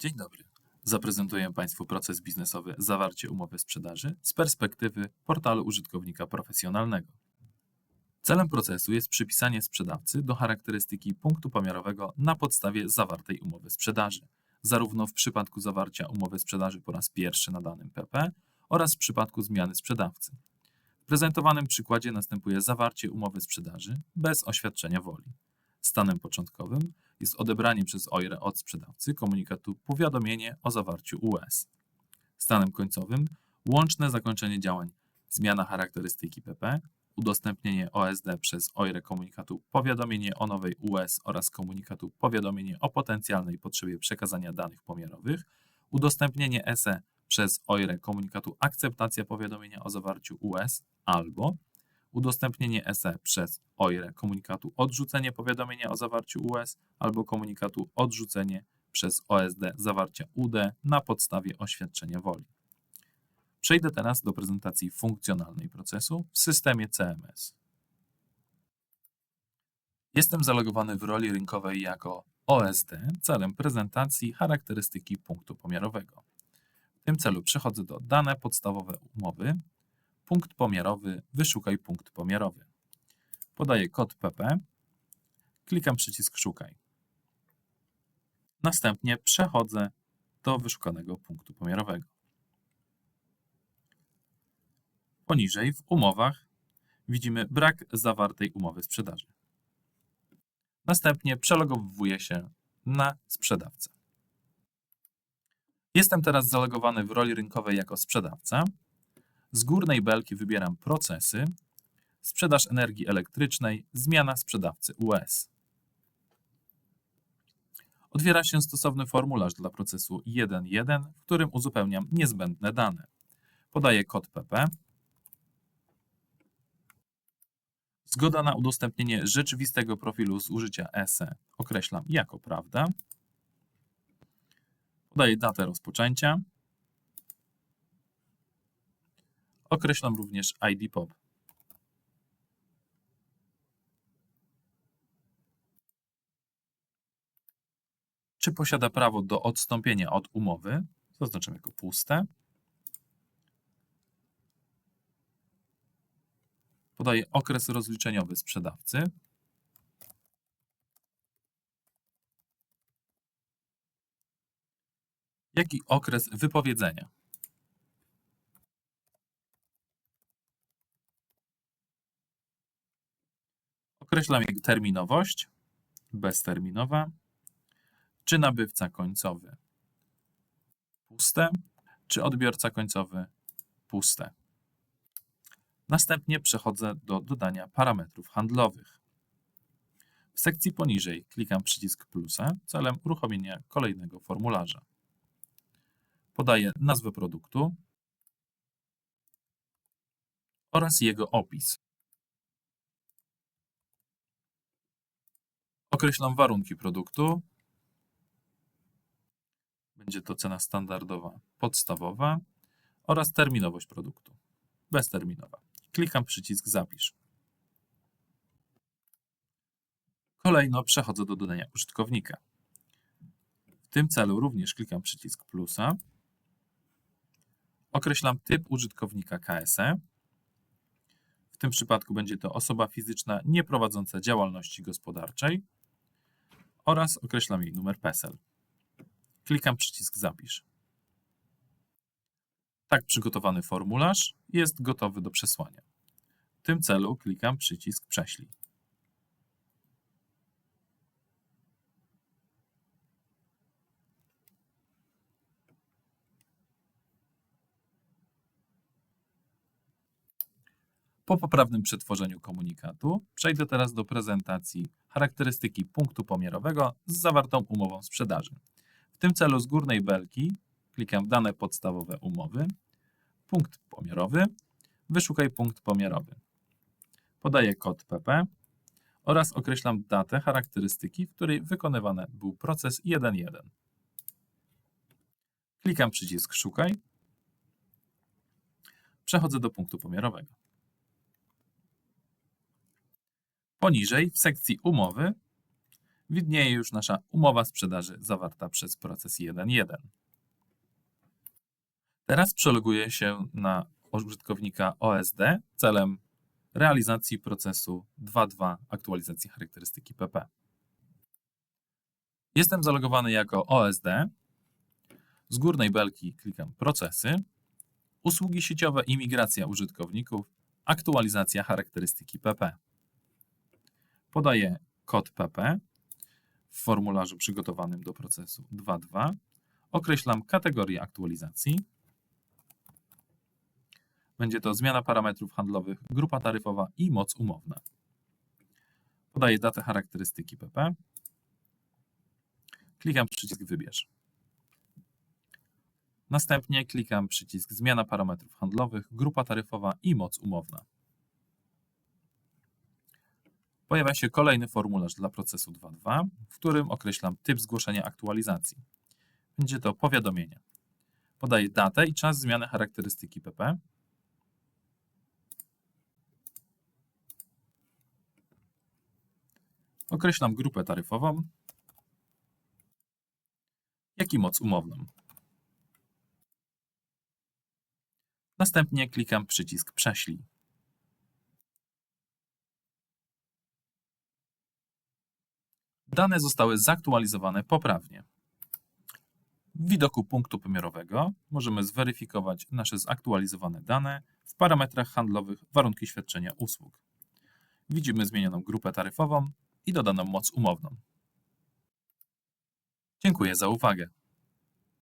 Dzień dobry. Zaprezentuję Państwu proces biznesowy zawarcie umowy sprzedaży z perspektywy portalu użytkownika profesjonalnego. Celem procesu jest przypisanie sprzedawcy do charakterystyki punktu pomiarowego na podstawie zawartej umowy sprzedaży, zarówno w przypadku zawarcia umowy sprzedaży po raz pierwszy na danym PP oraz w przypadku zmiany sprzedawcy. W prezentowanym przykładzie następuje zawarcie umowy sprzedaży bez oświadczenia woli. Stanem początkowym jest odebranie przez OIRE od sprzedawcy komunikatu powiadomienie o zawarciu US. Stanem końcowym łączne zakończenie działań zmiana charakterystyki PP, udostępnienie OSD przez OIRE komunikatu powiadomienie o nowej US oraz komunikatu powiadomienie o potencjalnej potrzebie przekazania danych pomiarowych, udostępnienie SE przez OIRE komunikatu akceptacja powiadomienia o zawarciu US albo udostępnienie SE przez OIRE komunikatu odrzucenie powiadomienia o zawarciu US albo komunikatu odrzucenie przez OSD zawarcia UD na podstawie oświadczenia woli. Przejdę teraz do prezentacji funkcjonalnej procesu w systemie CMS. Jestem zalogowany w roli rynkowej jako OSD celem prezentacji charakterystyki punktu pomiarowego. W tym celu przechodzę do dane podstawowe umowy, punkt pomiarowy, wyszukaj punkt pomiarowy. Podaję kod PP, klikam przycisk szukaj. Następnie przechodzę do wyszukanego punktu pomiarowego. Poniżej w umowach widzimy brak zawartej umowy sprzedaży. Następnie przelogowuję się na sprzedawcę. Jestem teraz zalogowany w roli rynkowej jako sprzedawca. Z górnej belki wybieram procesy, sprzedaż energii elektrycznej, zmiana sprzedawcy US. Otwiera się stosowny formularz dla procesu 1.1, w którym uzupełniam niezbędne dane. Podaję kod PP. Zgoda na udostępnienie rzeczywistego profilu z użycia ESE określam jako prawda. Podaję datę rozpoczęcia. Określam również ID POP. Czy posiada prawo do odstąpienia od umowy? Zaznaczam jako puste. Podaję okres rozliczeniowy sprzedawcy. Jaki okres wypowiedzenia? Określam jego terminowość, bezterminowa, czy nabywca końcowy, puste, czy odbiorca końcowy, puste. Następnie przechodzę do dodania parametrów handlowych. W sekcji poniżej klikam przycisk plusa celem uruchomienia kolejnego formularza. Podaję nazwę produktu oraz jego opis. Określam warunki produktu. Będzie to cena standardowa podstawowa oraz terminowość produktu bezterminowa. Klikam przycisk Zapisz. Kolejno przechodzę do dodania użytkownika. W tym celu również klikam przycisk plusa. Określam typ użytkownika KSE. W tym przypadku będzie to osoba fizyczna nieprowadząca działalności gospodarczej oraz określam jej numer PESEL. Klikam przycisk Zapisz. Tak przygotowany formularz jest gotowy do przesłania. W tym celu klikam przycisk Prześlij. Po poprawnym przetworzeniu komunikatu przejdę teraz do prezentacji charakterystyki punktu pomiarowego z zawartą umową sprzedaży. W tym celu z górnej belki klikam dane podstawowe umowy, punkt pomiarowy, wyszukaj punkt pomiarowy. Podaję kod PP oraz określam datę charakterystyki, w której wykonywany był proces 1.1. Klikam przycisk szukaj. Przechodzę do punktu pomiarowego. Poniżej w sekcji umowy widnieje już nasza umowa sprzedaży zawarta przez proces 1.1. Teraz przeloguję się na użytkownika OSD celem realizacji procesu 2.2 aktualizacji charakterystyki PP. Jestem zalogowany jako OSD. Z górnej belki klikam procesy, usługi sieciowe i migracja użytkowników, aktualizacja charakterystyki PP. Podaję kod PP w formularzu przygotowanym do procesu 2.2. Określam kategorię aktualizacji. Będzie to zmiana parametrów handlowych, grupa taryfowa i moc umowna. Podaję datę charakterystyki PP. Klikam przycisk Wybierz. Następnie klikam przycisk Zmiana parametrów handlowych, grupa taryfowa i moc umowna. Pojawia się kolejny formularz dla procesu 2.2, w którym określam typ zgłoszenia aktualizacji. Będzie to powiadomienie. Podaję datę i czas zmiany charakterystyki PP. Określam grupę taryfową, jak i moc umowną. Następnie klikam przycisk Prześlij. Dane zostały zaktualizowane poprawnie. W widoku punktu pomiarowego możemy zweryfikować nasze zaktualizowane dane w parametrach handlowych warunki świadczenia usług. Widzimy zmienioną grupę taryfową i dodaną moc umowną. Dziękuję za uwagę.